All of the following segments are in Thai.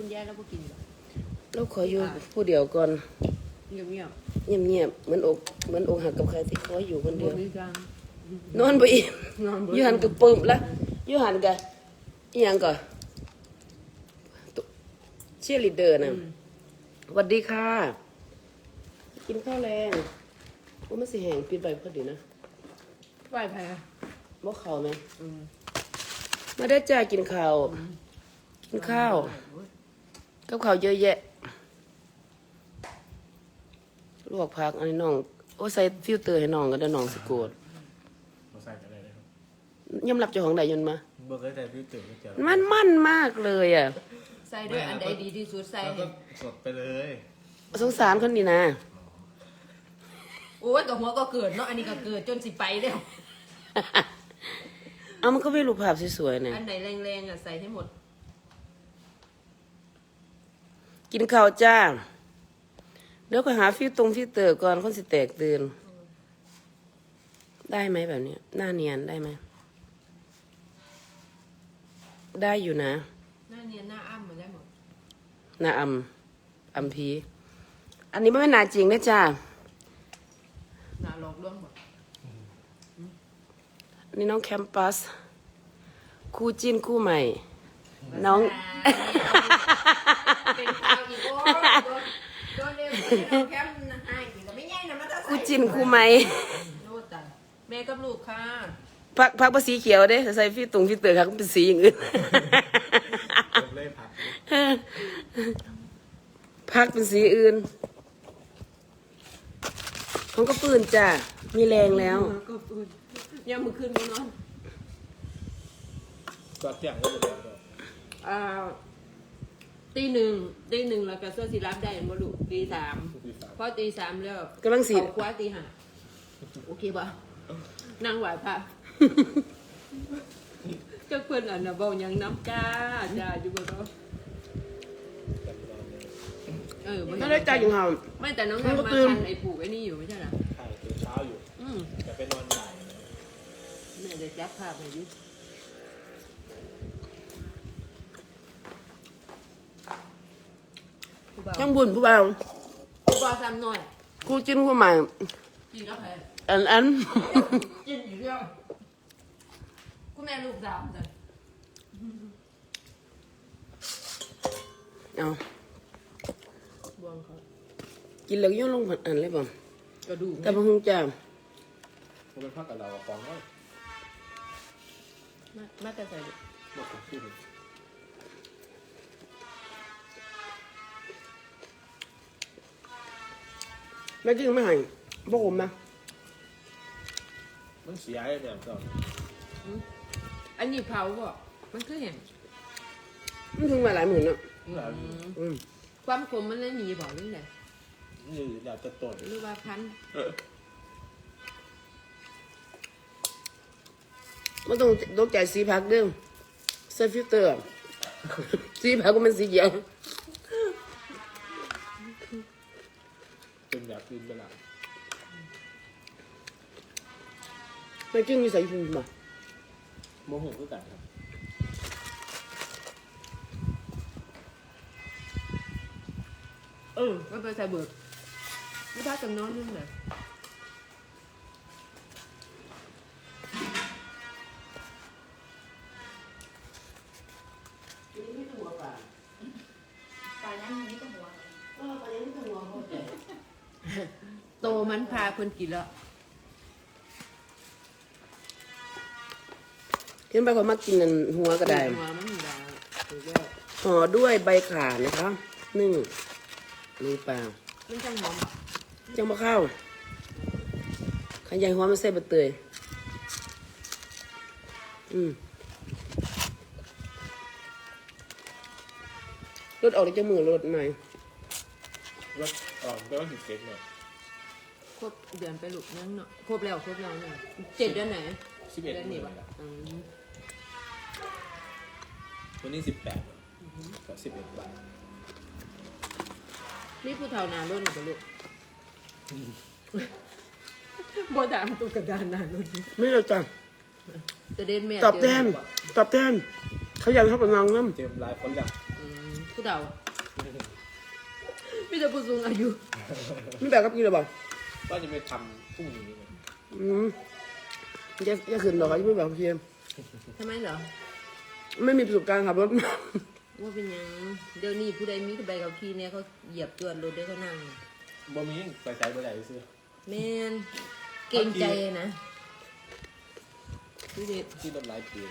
คุณยายแล้วก็กินเหรอเราขออยู่ผู้เดียวก่อนเงียบเงียบเงียบๆเหมือนอกเหมือนอกหักกับใครที่ขออยู่คนๆเดียวบ่มีกลางนอนบ่อิ่มนอนบ่อยู่หันกับปึ้มละอยู่หันกับอีหยังก่อนตุ๊เชียร์ลีดเดอร์น่ะสวัสดีค่ะ กินข้าวแรงว่ามันสิแห้งปิดใบพอดีนะไหวแพ้บ่ข้าวไหมอืมมาได้อจ้ากินข้าว กินข้าว กับข้าวเยอะแยะ ลวกผักอันนี้น้อง โอ้ใส่ฟิลเตอร์ให้น้องก็ได้น้องสิโกรธเราใส่กันเลยนะครับยอมรับเจ้าของได้ยนต์มา เบิกได้แต่พิวตื่นไม่เจอมันมันมากเลยอะ ใส่ด้วยอันใดดีที่สุดใส่แล้วให้ก็สดไปเลยสงสารคนนี้นะ โอ้ยกับหัวก็เกิดเนาะอันนี้ก็เกิดจนสิไปแล้วเอามันก็ไม่รูปภาพสวยๆนะอันไหนแรงๆอะใส่ให้หมด กินข้าวจ้าเดี๋ยวก็หาฟิวตรงฟิวเตอร์ก่อนคนสิแตกตื่น ได้ไหมแบบนี้ หน้าเนียนได้ไหม ได้อยู่นะ หน้าเนียนหน้าอ้ำมันได้หมดหน้าอำอำพี อันนี้ไม่เป็นหนาจริงนะจ้าหน้าหลอกลวงหมดอันนี้น้องแคมปัส คู่จิ้นคู่ใหม่ น้อง เป็นข้าวอีกโอ้ยโดนโดนเรียกเอาแคมป์นะให้กินก็ไม่ใหญ่นะมันจะใส่คู่จิ้นคู่ใหม่โน่นจ้ะแม่กับลูกค่ะพักพักภาษีเขียวเด้ใส่ฟิวตรงฟิวเตอร์ครับเป็นสีอย่างอื่นเริ่มเล่ผักพักเป็นสีอื่นของก็ปืนจ้ะ มีแรงแล้ว ก็พูดยังมือคืนก็นอนก็เที่ยงก็จะเดือดอ่า ตีหนึ่งตีหนึ่งแล้วก็เสื้อสีรับได้มาลูกตีสามที่สามพอตีสามแล้วกำลังสิเอาคว้าตีห้าโอเคป่ะนั่งไหวพระเจ้าเพื่อนอะนะบอกยังน้ำจ้าจ้าอยู่บนรถเออไม่ได้ใจอยู่ห่าไม่แต่น้องมันทำก็มาตื่นทันไอ้ปลูกไอ้นี่อยู่ไม่ใช่เหรอถ่ายตื่นเช้าอยู่อืมแต่ไปนอนบ่ายแม่จะจับภาพให้ดิ ผู้บ่าวยังบุญผู้บ่าวผู้บ่าวซ้ำหน่อยคู่จิ้นคู่ใหม่กินกาแฟอันอันกินอีกแล้วคุณแม่ลูกสาวจ้ะเอาบวงเขากินแล้วย่นลงผัดอันเลยบ่กระดูกแต่บางคงจ้ามันเป็นพักกับเราอะฟองก็มามาแต่ใส่ลูกหมดขอ แม่จิ้งไม่ให้บ่ผมนะ มันเสียไอ้แบบก็อันนี้เผาบ่มันคือเห็นมันถึงมาหลายหมื่นเนาะแบบอืมความขมมันเลยหนีบอกนี่แหละนี่อยากจะตดหรือว่าพันมันต้องตกใจสีผักเด้อใส่ฟิลเตอร์ สีผักก็มันสีเขียว เป็นแบบกินไปละแม่จิ้งมีใส่ฟูมาโมโหก็กันครับเออก็ไปใส่เบิกไม่พาจังนอนนึงเล มันพาคนกินแล้วเห็นไปเขามากินนั่นหัวก็ได้หัวมันมีดาวถือว่าห่อด้วยใบข่านะคะนึ่งนี่เปล่ามันจังหอมจังมะข้าวขยายหัวมันใส่บะเตยอืมรถออกจากจมูกรถใหม่แล้วอ่อนก็ต้องถึงเซ็ตหน่อย ครบเดือนไปลูกยังเนาะครบแล้วครบแล้วเนี่ยเจ็ดเดือนไหนสิบเอ็ดเดือนนี่นี้ป่ะปะอืมวันนี้สิบแปดกับสิบเอ็ดบาทนี่ผู้เฒ่านารุ่นกับลูกบ่ดามตัวกระดานนารุ่นไม่เราจ้ะจะเด่นแม่ตอบแทนเจบ่ตอบแทนเขาอยากให้เขาเป็นนางน้เตรียมลายคนละอืมผู้เฒ่ามีแต่ผู้สูงอายุมีแบบกับกินหรือเปล่าว่าจะไปทำพรุ่งนี้ไงอืมอย่าอย่าขึ้นหรอกยังไม่แบบเพียมทำไมเหรอไม่มีประสบการณ์ขับรถ ว่าเป็นหยังเดี๋ยวนี้ผู้ใดมีใบขับขี่เนี่ยเขาเหยียบจวนรถได้เขานั่งบ่มีใส่ใจบ่ได้ซื้อแม่นเก่งใจนะดูดิที่ต้นไม้ปีน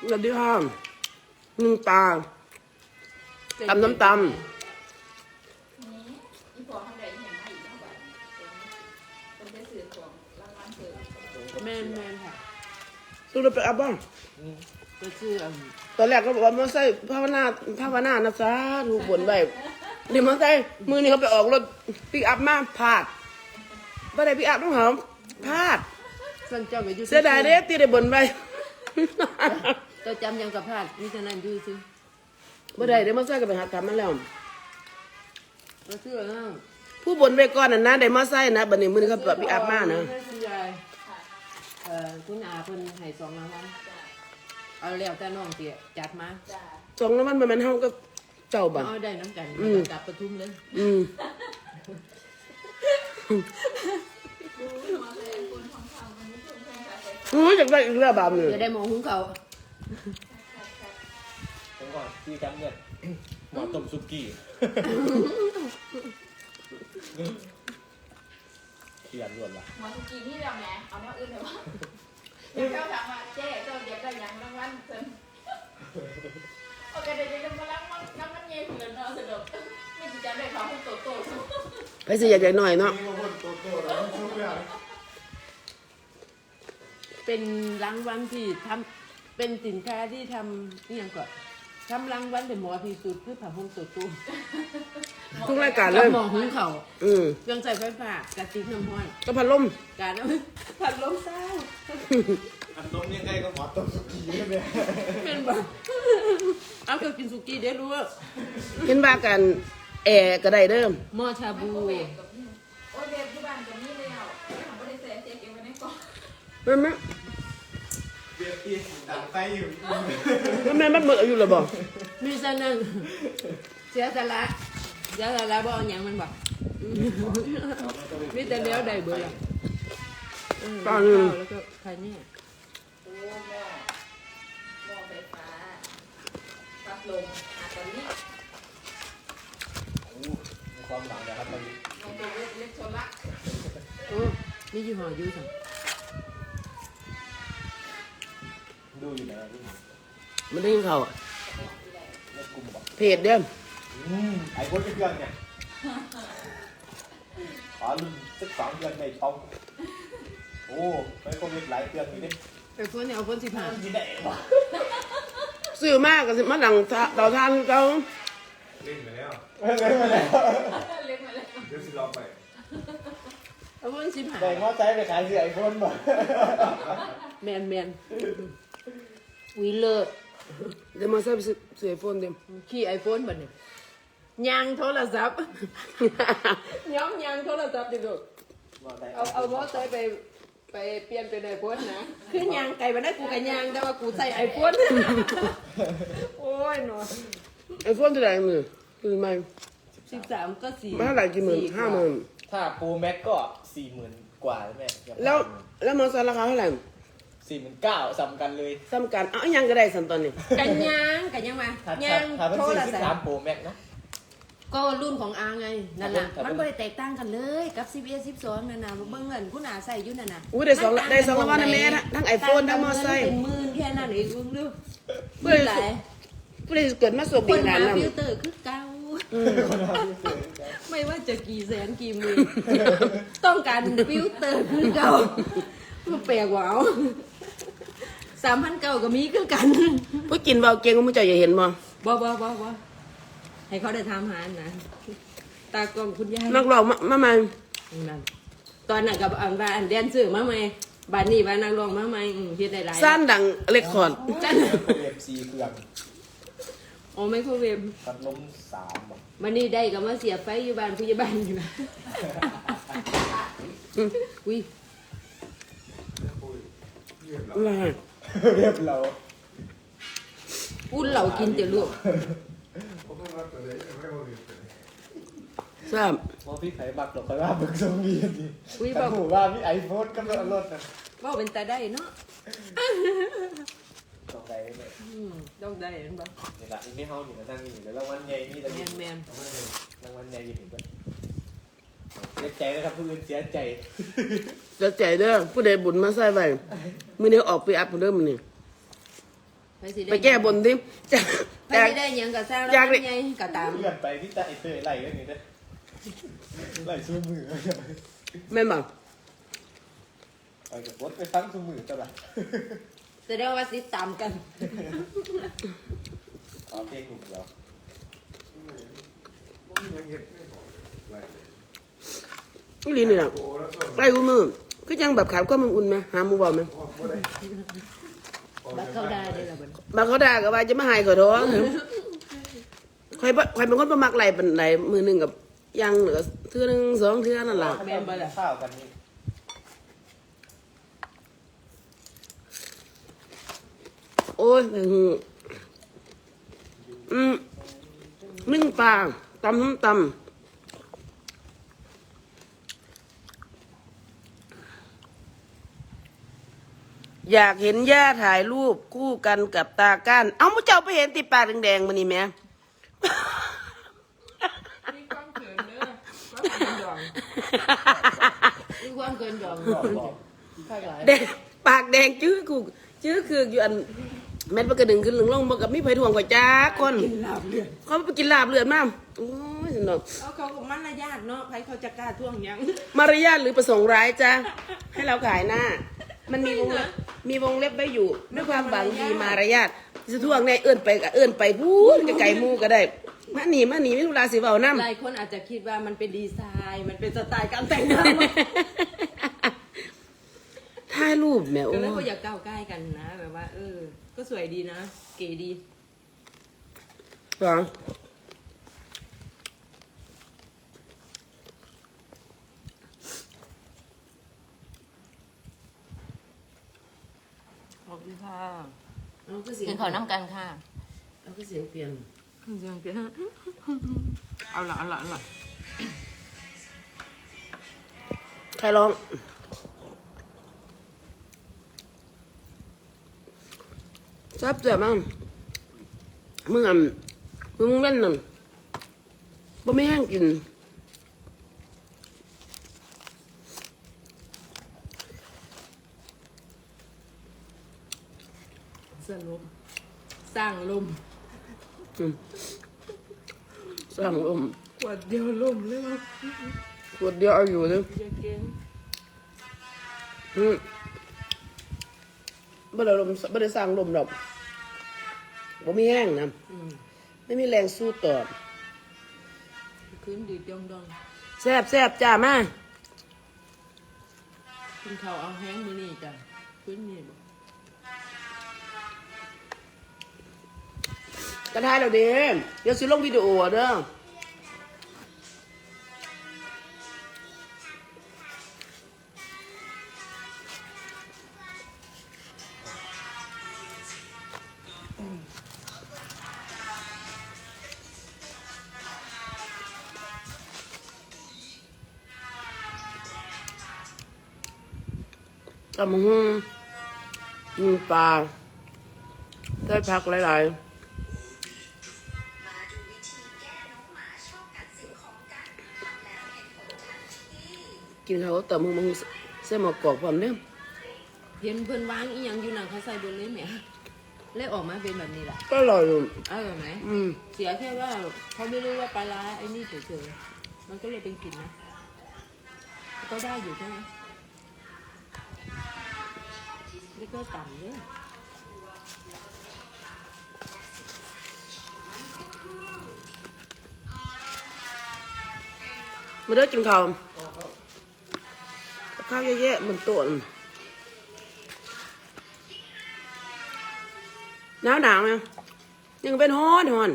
สวัสดีค่ะหนึ่งตา ตำน้ำตอี แม่นแม่นค่ะสู้เราไปอัพบ้างก็ชื่ออืมตอนแรกก็บอกว่ามาใส่ภาวนาภาวนานะจ๊ะถูกบนไปเดี๋ยวมาใส่มือนี่เขาไปออกรถปิกอัพมาพลาดไม่ได้ปิกอัพต้องหอมพลาดสั่งเจ้าไปอยู่เสียดายเด้ตีได้บนไปเจ้าจำยังกับพลาดมิฉะนั้นอยู่ซิไม่ได้เดี๋ยวมาใส่ก็ไปหาทำมาแล้วก็ชื่ออะผู้บนไปก่อนน่ะนะได้มาใส่นะบัดนี้มือนี่เขาไปปิกอัพมานะคุณยาย เอ่อคุณอาเพิ่นให้สองรางวัลเอาแล้วแต่น้องเตี้ยจัดมาจ้าสองแล้วมันมันเฮาก็เจ้าบ่ะเอาได้น้ำกันอืม กลับปทุมเลยอืมมาเลยคุณของทางมันไม่ถูกแทงกับไปโอ้ยอยากได้อีกแล้วบาปนี่จะได้หมองหุงเขาวผมก่อนที่จำเนี่ยหมอต้มซุกี้ เขียนรวดละหมอสุกี้นี่เราแหมเอามาอื่นเลยวะเดี๋ยวเขาถามว่าเจ๊เจ้าเดี๋ยวได้ยังรางวัลเพิ่นโอเคเดี๋ยวจะมารางวัลรางวัลเย็นเหมือนเราสนุกไม่จิจำได้ของคุณโตโตไปสิอยากได้หน่อยเนาะเป็นรางวัลที่ทำเป็นสินค้าที่ทำนี่ยังก่อนทำรางวัลเป็นหมอที่สุดคือผ้าห่มตัวตู้ ทุกรายการเลกับยหมอหุงเขาวอืมเครื่องใส่ไฟฟ้ากระติกน้ำห้อยก็พัดลม การเอาผัดลมเศร้าอันต้มยังไงก็หมอต้มซุกี้เนี่ยเป็นแบบเอาก็กินสุกี้เดี๋ยวรู้ว่าเห็นว่ากันแอร์ก็ได้เด้อหม้อชาบูโอ้ยเว็บที่บ้านจะมีแล้วทำบริษัทเจ๊เก็บไว้ในกล่องแม่นไหมเบียร์ตีดังไฟอยู่แม่นมันหมดอายุแล้วบ่มีเสนงเสียสละ เสียสละบ่เอาหยังมันบอกมีแต่เลี้ยวได้เบื่อละเออข้าวแล้วก็ใครเนี่ยโอ้หม้อหม้อไฟฟ้าพัดลมอาตอนนี้มีความหลังนะครับตอนนี้หม้อตัวเล็กๆโซล่าโอ้มียี่ห้ออยูสั่งดูอยู่ไหนอะพี่มันได้ยินเขาวอะในกลุ่มบอกเพจเด้อ อืมไอ้คนเป็นเพื่อนเนี่ยขอรุ่นสักสองเดือนในช่องโอ้ไม่คงมีหลายเดือนอยู่นี่ไอ้คนเนี่ยเอาคนสิบห้าที่ไหนวะซื้อมากก็สิมาดังเตาทานเขาเล่นไปแล้วเล็กมาเลยเดี๋ยวสิลองไปเอาคนสิบห้าแบ่งมอไซค์ไปขายเสือไอ้คนบ่แมนแมนวีเลอร์เดี๋ยวมาใส่ซื้อซื้อไอโฟนเด้อขี่ไอโฟนบัดเนี่ย ยางโทรศัพท์ย้อมยางโทรศัพท์ดิลูกมอไซค์เอาเอามอเตอร์ไปไปเปลี่ยนเป็นไอโฟนนะคือยางไก่บันได้กูกับยางแต่ว่ากูใส่ไอโฟนโอ้ยหนอไอโฟนเท่าไหร่มือคือไม่สิบสามก็สี่มาเท่าไหร่กี่หมื่นสี่ห้าหมื่นถ้าโปรแม็กก็สี่หมื่นกว่าแม่แล้วแล้วมอเตอร์ไซค์ราคาเท่าไหร่สี่หมื่นเก้าสำคัญเลยซ้ำกันเอาอีหยังก็ได้สันตอนนี้กันยางกันยังมาถ้ายางถ้าเป็นโทสี่รสิบศัสาพมท์โปรแม็กนะ ก็รุ่นของอาไงนั่นน่ะครับผมมันไม่ได้แตกต่างกันเลยกับ11 12นั่นน่ะเบิ่งเงินคุณอาใส่อยู่นั่นน่ะอุ้ยได้สองมันต่ได้สองรางวัลนะแม่กัทั้งไอโฟนทั้งมอเตอร์ไซค์เป็นหมื่นแค่นั้นเองมึงดูเพื่อหลายผู้ใดเกิดมาสวบคดีนนาหานนฟิลเตอร์คือเก่าไม่ว่าจะกี่แสนกี่หมื่นต้องการฟิลเตอร์คือเก่ามันแปลกหวาวสามพันเก่าก็มีคือกันำผู้กินเบาเก่งก็มึงเจะอย่าเห็นบ่บ่บ่บ่บ่ ให้เขาได้ทำหานะตากล้องคุณยายนักร้องมามาใหม่นั่นตอนนั้นกับอันว่าอันแดนซื้อมาใหม่บัดนี้ว่านักร้องมาใหม่อืมเฮ็ดได้หลายสั้นดังเรคคอร์ดจันโปรเอฟซีเครื่องโอ้ไมโครเวฟพัดลมสามบอกวันนี้ได้ก็มาเสียบไฟอยู่บ้านผู้ใหญ่บ้านอยู่นะอุ้ยอะไรเรียบเราอุ่นเหล่ากินแต่ลูก โอ้ ครับว่าพี่ไผ่บักหรอกใครว่าเบิกทรงดีดีอุ้ยแต่บอกหูว่าพี่ไอโฟนกำลังรถนะบอกเป็นตาได้เนาะตรงไหนเนี่ยอืมต้องได้เห็นปะนี่ละอีนี่เฮาอยู่นะนั่งอยู่แล้วรางวัลใหญ่นี่ตะแมกี้นแมนรางวัลใหญ่อยู่นี่เพิ่นเสียใจนะครับผู้อื่นเสียใจจะใจเด้อผู้ใดบุญมาใส่ไว้มื้อนี้ออกไปอัพเด้อมื้อนี้ไปสิได้ไปแก้บนดิจากไปจาก สิได้หยังกับสร้างอแล้ยากวได้ ไงก็ตามเลื่อนไปพี่ตาไอเตยไล่เรื่องนี้เด้อ ไล่สู้มือแม่นบ่ไปกับรถไปฟังสู้มือตลอดแสดงว่าสิตามกันอ๋อเพลงหนุ่มเราอีหลีนี่น่ะไล่กูมือก็ยังแบบขาดความอุ่นๆไหมหาหมู่บ่ไหมบัดเข้าได้เลยล่ะบัดบางเขาด่าก็ว่าจะมาหายขอโทษใครบ่ใครเป็นคนประมักไหลเป็นไหลมือหนึ่งกับ ยังเหลือเทื่อหนึงสองเทื่อนั่นล่ะแม่นบ่ล่ะ ข้าวกันนี่โอ้ยอืมอืมนึ่งปลาตำน้ำตำอยากเห็นย่าถ่ายรูปคู่กันกับตาก้าน เอามุเจ้าไปเห็นติดปากแดงๆมานี่แหม่ ความเขินดองมีความเขินดองบอกบอกข้างหลายแดงปากแดงจื้อกูจื้อคืออยู่อันแม่นปกระดึงขึ้นลงลงมากับมีไผถ่วงกว่าจ้าคนเขาไปกินลาบเลือดมาโอ้ยสนุกเอาเขาก็มันละยากเนาะใครเขาจะกล้าท่วงหยังมารยาทหรือประสงค์ร้ายจ้าให้เราขายหน้า มันมีวงเล็บมีวงเล็บไว้อยู่ด้วยความหวังดีมารยาทจะท่วงในเอื้อนไปกับเอื้อนไปพูดจะไก่มูก็ได้ มาหนีมาหนีไม่ทุลาสิเบาน้ำหลายคนอาจจะคิดว่ามันเป็นดีไซน์ มันเป็นสไตล์การแต่งหน้าถ่ายรูปแหมโอ้ก็เลยก็ยอย่าก้าวใกล้กันนะแบบว่า เออ ก็สวยดีนะ เก๋ดีสองขอบคุณค่ะเอาก็เสียงกินข้าวน้ำกันค่ะเอาก็เสียงเปลี่ยน เสียงเปลี่ยนเอาละเอาละเอาละใครร้องซับเสียบ้างมึงอะมึงเล่นน่ะบ่ไม่แห้งกินสลมสร้างลม สร้างลมขวดเดียวลมเลยมั้งขวดเดียวเอาอยู่เลยอย่าเก่งอืมบ่ได้ลมบ่ได้สร้างลมดอกบ่มีแห้งนะอืมไม่มีแรงสู้ต่อคืนดีดองดองแซ่บแซ่บจ้ามากินข้าวเอาแห้งมือนี่จ้ะคืนนี้บ่ กระทายเราเด้เดี๋ยวสิลงวิดีโอเด้อตำหุ่งยิงปลาได้พักหลายๆ กินข้าวกับแต่มึงมึงเส้นหมอกกรอบพร้อมเด้อเห็นเพิ่นวางอีหยังอยู่นั่นเขาใส่บนเลยแหมเลยออกมาเป็นแบบนี้แหละก็อร่อยอยู่อร่อยไหมอืมเสียแค่ว่าเขาไม่รู้ว่าปลาร้าไอ้นี่เฉยๆมันก็เลยเป็นกลิ่นนะ ก็ได้อยู่ใช่ไหมแล้วก็ต่ำเลยมาเด้อกินข้าวกับ ข้าวเยอะๆเหมือนตัวน่ะหนาวหนาวไหมยังเป็นฮ้อนฮ้อน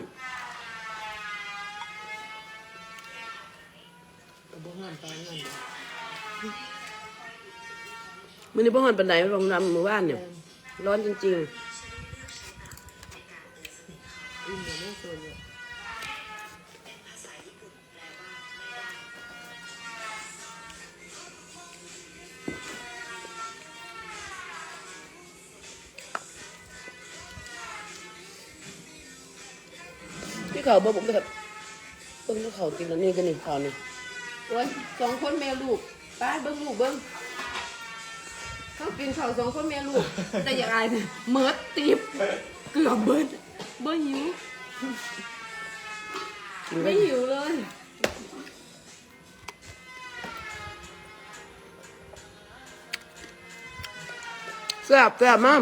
กระบอกน้ำตาลนั่นมื้อนี้บ่ฮ้อนปานใดโรงแรมหมู่บ้านเนี่ย ร้อนจริงอิ่มเดี๋ยวไม่โซนเลยๆ ที่เขาบอกผมแบบเบิ้งที่เขากินแล้วนี่ก็นี่เขานี่โอ้ยสองคนแม่ลูกป้าเบิ้งลูกเบิ้งเขากินข้าวสองคนแม่ลูก แต่อย่างไรเนี่ยเมิดติบเกือบเบิดเบิ้หิวกินไปไม่หิวเลยแซ่บแซ่บมา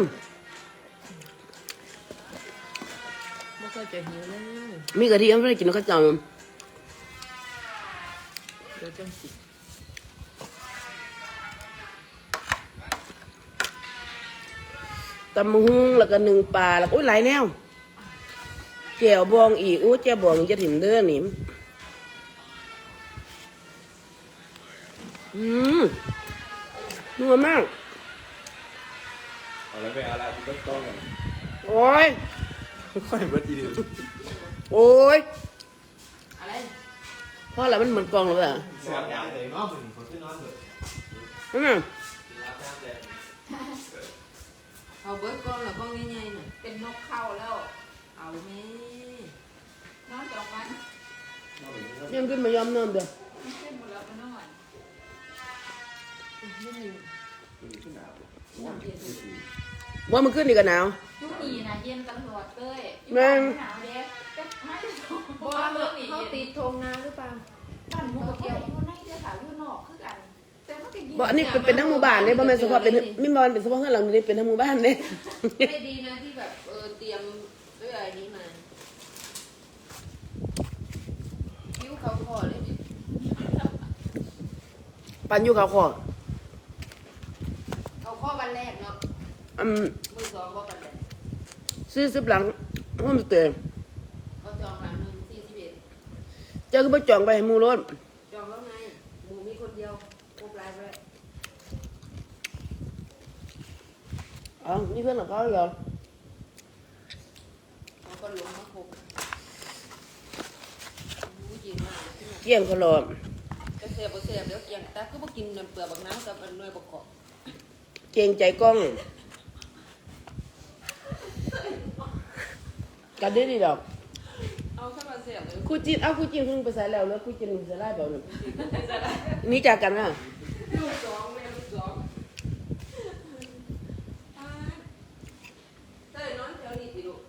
กไม่ค่อยจะหิวเลยมีกะทิไม่ได้กินข้าวเจ้าเดี๋ยวจังสิตำมะฮุ่งแล้วก็หนึ่งปลาแล้วก็อุ้ยหลายแนวแจ่วบองอีกอู้แจ่วบองจะถิ่มเด้อนี่อืมนัวมากเอาแล้วไปเอาอะไรที่ต้นต้นกันโอ้ย ค่อยเบิดอีเดียวโอ้ยอะไรเพราะอะไรมันเหมือนกองเลยอะเสียงยางเลยเนาะเหมือนคนที่นอนเลยนั่นน่ะรับน้ำแดงเอาเบิร์ดก้อนหรือก้อนง่ายๆน่ะเป็นนกเข้าแล้ว เอาแม่นอนจองมันยังขึ้นมายอมนอนเด้อไม่ใช่หมดแล้วมันนอนไม่มีว่ามันขึ้นนี่ก็หนาว ยุคนี้นะเย็นตลอดเลยแม่ง หนาวเด็กแต่ไม่บ่บ้านเบิเมืร์อดงนี่เขาเย็นติดธงนาหรือเปล่าบ้านหมูกระเทียมอยู่ในเสื้อขาวอยู่นอกคือกัน แต่มันก็เย็นบ่อันนี้เป็นเป็นทั้งหมู่บ้านเลยบ่แม่นเฉพาะเป็นมิมบอลเป็นเฉพาะเฮือนหลังนี้เป็นทั้งหมู่บ้านเลยไม่ดีนะที่แบบเออเตรียมด้วยอะไรนี้มาคิ้วเขาคอเลยดิปันอยู่เขาขอเขาข้อวันแรกเนาะอืม มือสองก็วันแรก ซื้อสิบหลังโฮมสเตย์เขาจองหลังหนึ่งที่สิบเอ็ดเจ้าก็ไปจองไปให้หมู่รถจองแล้วไงหมูมีคนเดียวครบรายไปแล้วอ๋อนี่เพื่อนของเขาเหรอเขาก็ลงมาครบรู้จริงมากเกี่ยงเขาหลอจะเสียบเสียบเดี๋ยวเกียงแต่ก็บ่กินน้ำเปลือกบักน้ำกับอันหน่วยประกอบเกรงใจกล้อง กันได้ดีดอกเอาเข้ามาเสียบเลยครูจีนเอาครูจีนเพิ่งไปใส่แล้วแล้วครูจีนมึงใส่ได้เปล่าเนี่ยนี่จากกันอะลูกสองแม่ลูกสองเต้ยนอนแถวนี้สิลูก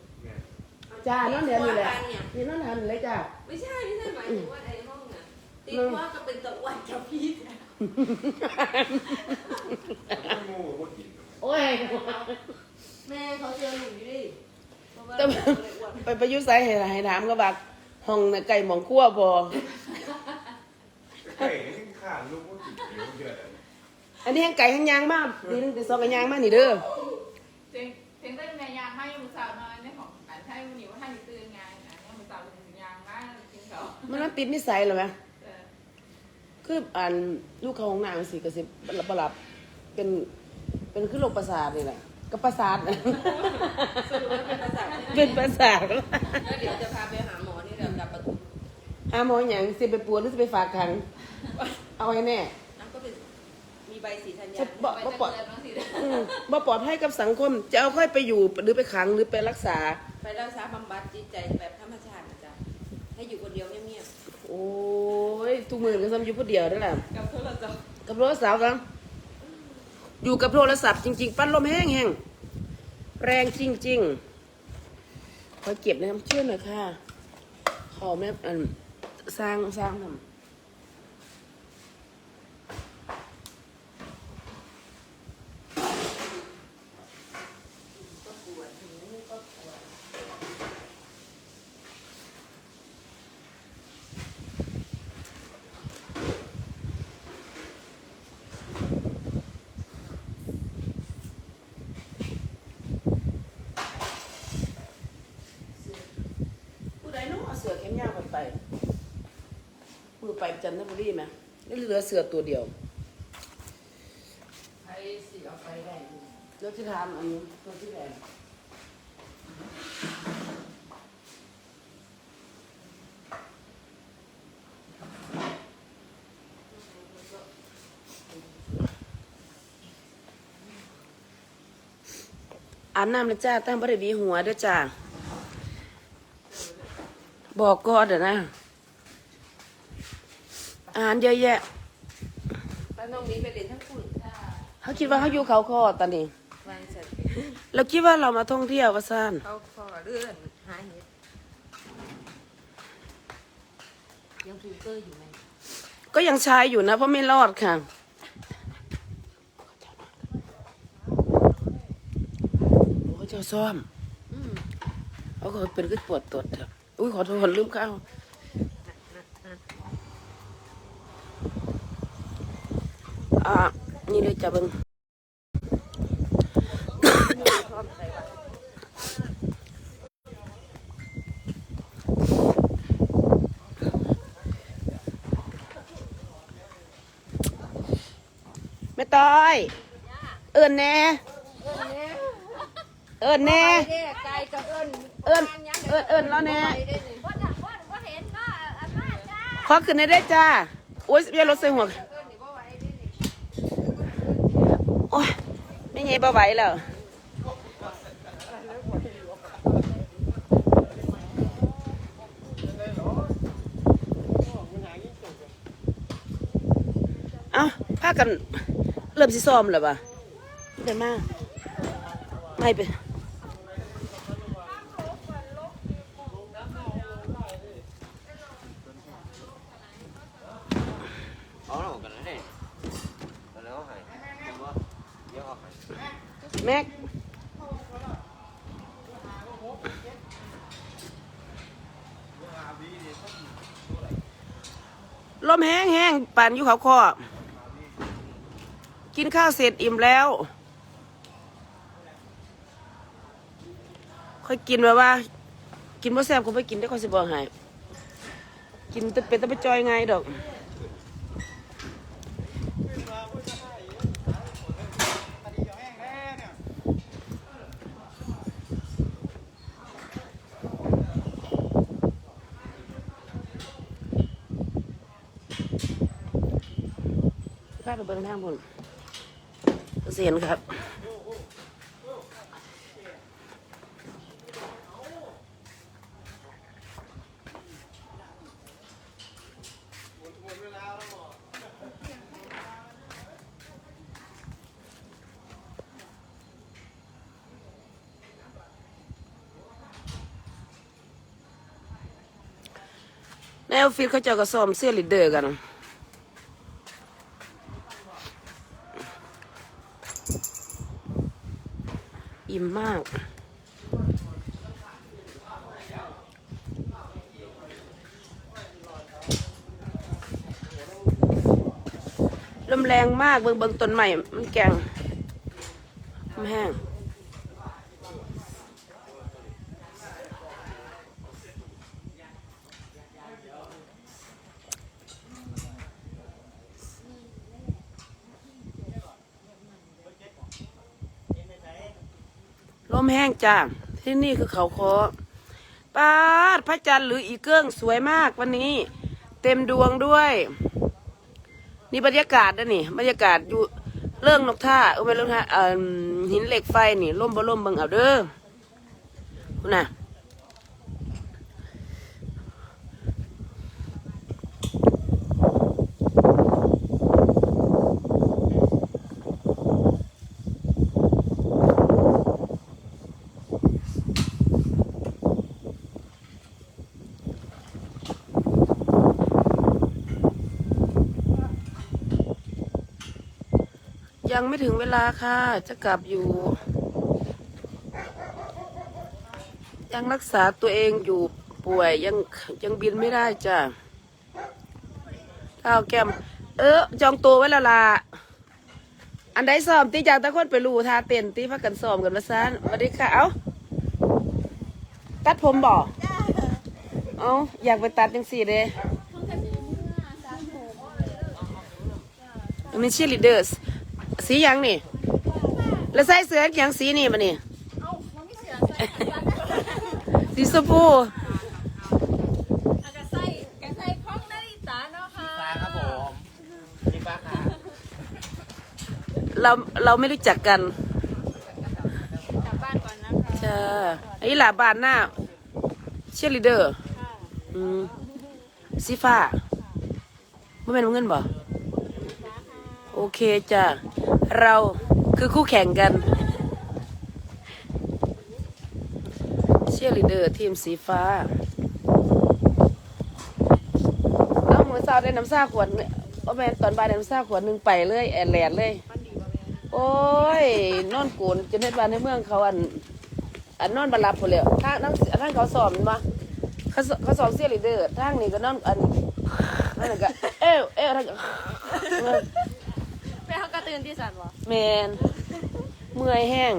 จ้านอนเดี๋ยวนี้แหละนี่นอนทันเลยจ้าไม่ใช่ไม่ใช่หมายถึงว่าไอ้ห้องน่ะตีว่าก็เป็นตะวันกับพี่ไม่งูก็กินโอ้ยแม่เขาเจอหนูอยู่ดิเพราะว่า แต่เขาเลยอ้วนไปประยุทธ์ใส่ให้ให้ถามก็บักห้องน่ะไก่หมองคั่วพอไก่ที่ขาดลูกก็กินเดี๋ยวเดือดอันนี้แห้งไก่แห้งยางมากทีนึงตีสองกันยางมากนี่เด้อเสียงเสียงเต้นแม่ยางให้มือสาวนอนในของอันใช่มือหนิว่าท่านตื่นไงอันนี้มือสาวเป็นยางมากกินเขามันมันติดนิสัยเหรอไหมเออคืออันลูกเขาของนางสิกระสิบหลับหลับเป็นเป็นคือโรคประสาทนี่แหละ ก็ประสาทนะสรุปว่าเป็นภาษาเป็นประสาทแล้วเดี๋ยวจะพาไปหาหมอนี่เดี๋ยวกลับปทุมหาหมออย่างสิไปปวดหรือสิไปฝากขัง เอาให้แน่น้ำก็เป็นมีใบสีธัญญาจะบ่ไปบ่จะปลอดเกิดน้องสิอืมบ่ปลอดภัยกับสังคม จะเอาค่อยไปอยู่หรือไปขังหรือไปรักษา ไปรักษาบำบัดจิตใจแบบธรรมชาตินะจ๊ะให้อยู่คนเดียวเงียบโอ้ยทุกมือก็ซ้ำอยู่ผู้เดียวนั่นแหละๆกับโทรศัพท์กับโทรศัพท์กัน อยู่กับโทรศัพท์จริง ๆ ปั้นลมแห้งแห้งแรงจริง ๆ ขอเก็บนะครับช่วยหน่อยค่ะ ขอแม่อันสร้างสร้างทำ เอาเสือแขนยาวไปไปมือไปจันทบุรีไหมนี่เหลือเสือตัวเดียวใครสิเอาไปได้แล้วที่ทำอันนี้ตัวที่แรงอาบน้ำนะจ้าตั้งบริวีหัวเด้วยจ้า บอกก่อนเดี๋ยวนะ อาหารเยอะแยะป้าน้องมีไปเรียนทั้งคุณเขาคิดว่าเขาอยู่เขาคอตอนนี้วางเสร็จเราคิดว่าเรามาท่องเที่ยวว่าซ่านเขาขอเลื่อนหาเห็ดยังฟิลเตอร์อยู่ไหมก็ยังใช้อยู่นะเพราะไม่รอดค่ะโอ้เจ้าซ่อมอืมเขาก็เป็นขึ้นปวดตดเถอะ อุ้ยขอโทษลืมข้าวอะนี่เลยจ้ะเบิงชอบใส่ว่าแม่ต้อย เอิญแน่ เอิญแน่เด้ไก่กับเอิญเอิญ เอิญเอิญแล้วแน่ว่าน่ะว่าว่าเห็นว่าอันว่าจ้าขอขึ้นได้ได้จ้าโอ้ยอย่ารถใส่หัวโอ้ยไม่ไงบ่ไหวแล้วเอ้าพากันเริ่มสิซ้อมแล้วป่ะเดินมาไม่ไป เอาหน่อยกันนะเนี่ยแล้วหายเดี๋ยวว่าเดี๋ยวเอาหาย แม็กลมแห้งแห้งๆ ปันอยู่เขาคอกินข้าวเสร็จอิ่มแล้ว ค่อยกินแบบว่า กินบ่แซ่บก็ไปกินได้ค่อยสิบอกให้กินแต่เป็นตะไปจอยไงดอกาไปเบิ่งทางบนเสียนครับในออฟฟิศเขาเจะกระสอมเสื้อลีดเดอร์กัน มาก ลมแรงมากเบิงเบิงต้นใหม่มันแกงมันแห้ง แห้งจ้าที่นี่คือเขาคอปาดพระจันทร์หรืออีเกิ้งสวยมากวันนี้ เต็มดวงด้วย นี่บรรยากาศนะนี่ บรรยากาศอยู่เรื่องนกท่าเออไม่เรื่องท่าหินเหล็กไฟนี่ล่มบ่ล่มเบิ่งเอาเด้อคุณน่ะ ยังไม่ถึงเวลาค่ะ จะกลับอยู่ ยังรักษาตัวเองอยู่ป่วยยังยังบินไม่ได้จ้ะข้าวแก้มเออ จองตัวไว้แล้วล่ะอันใดซ้อมตีจากตะคนไปรูทาเต้นตีพักกันซ้อมกันมาซานสวัสดีค่ะ เอาตัดผมบ่เอาอยากไปตัดจังสี่เด้มันเป็นเชียร์ลีดเดอร์ส สีหยังนี่ แล้วใส่เสื้อหยังสีนี่มานี่เอ้ามันไม่เสียใส่กันสีชมพูอาจจะใส่แกใส่ข้องนาฬิตาเนาะค่ะตาครับผมนี่ป้าค่ะเราเราไม่รู้จักกันกลับบ้านก่อนนะคะจ้าไอ้หลาบานหน้า เชียร์ลีดเดอร์ค่ะอืมสีฟ้าไม่เป็นเงินบ่ โอเคจ้ะ เราคือคู่แข่งกัน เชียร์ลีเดอร์ทีมสีฟ้าเอาหมือสาวได้น้ำซาขวดเนี่ยเอแมนตอนบ่ายได้น้ำซาขวดหนึ่งไปเลยแอนแลนเลย โอ้ย นอนกูนจนเฮ็ดบ้านในเมืองเขาอัน อันนอนบรรลับพอแล้วทางนั่งทางเขาสอบแมันมาเขาเขาสอบเสียลีเดอร์ทางนี้ก็นอนอันนั่นก็เอ้วเอ้วทางก็ แม่เขากระ ตือนที่สันวะแมนเมื่อยแห้ง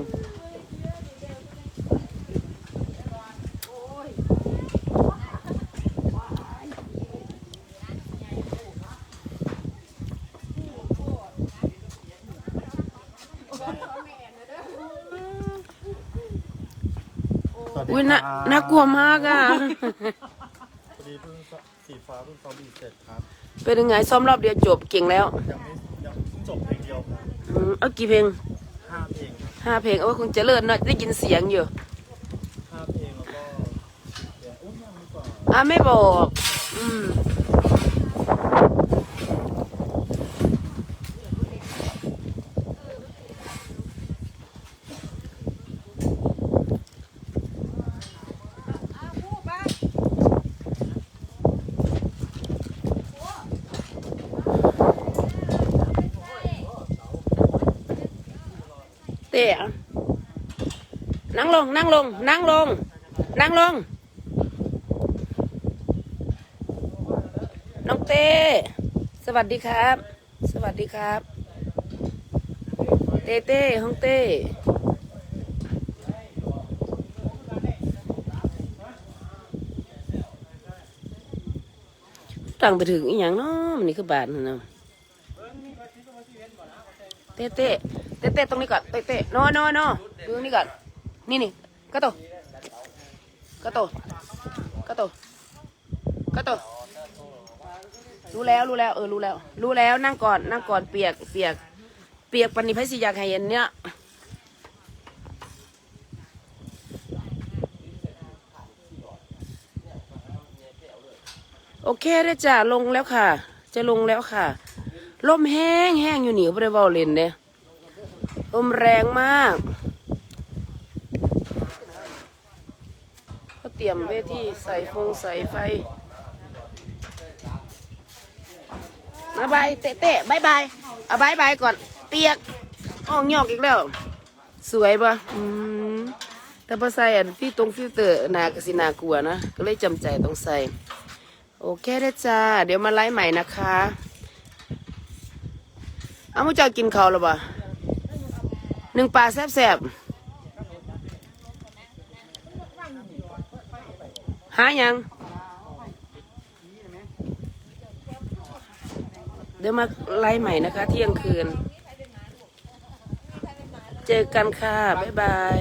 อุ้ยน่าน่ากลัวมากอะ พอดีเพิ่งสีฟ้าเพิ่งซ้อมอีกเสร็จครับ เป็นยังไงซ้อมรอบเดียวจบเก่งแล้ว ยังไม่ เอากี่เพลงห้าเพลงครับห้าเพลง เอาไว้คงเจะเลิศเนอะได้ยินเสียงอยู่ห้าเพลงแล้วก็เดี๋ยวอุ้ยยังไม่กว่าอะไม่บอก อืม อะนั่งลง นั่งลง นั่งลง นั่งลง น้องเต้ สวัสดีครับ สวัสดีครับ เต้เต้ห้องเต้ตั้งไปถึงอีหยังเนาะมันนี่คือบาทนะเนาะเต้ เต้เต้เต้ตรงนี้ก่อนเต้เต้โนโนโนดูตรงนี้ก่อนนี่นี่กระโตกระโตกระโตกระโตรู้แล้วรู้แล้วเออรู้แล้ว รู้แล้วนั่งก่อนนั่งก่อนเปียกเปียก เปียกปันนี้ไพสิยากให้เห็นเนี่ยโอเคได้จ้ะลงแล้วค่ะ จะลงแล้วค่ะลมแห้งแห้งอยู่หนีไม่ได้เบาเล่นเด้ ลมแรงมากเขาเตรียมเวทีใส่ฟงใส่ไฟบาบายเตะเตะบายบายเอาบายบายก่อน เปียกอ่องยอกอีกแล้ว สวยปะอืมแต่พอใส่อันพี่ตรงฟิลเตอร์หนากสินากลัวนะ ก็เลยจำใจต้องใส่ โอเคได้จ้า เดี๋ยวมาไลฟ์ใหม่นะคะ เอามุจากินข้าวหรือเปล่า หนึ่งปลาแซ่บๆหายัง เดี๋ยวมาไล่ใหม่นะคะ เที่ยงคืน เจอกันค่ะ บ๊ายบาย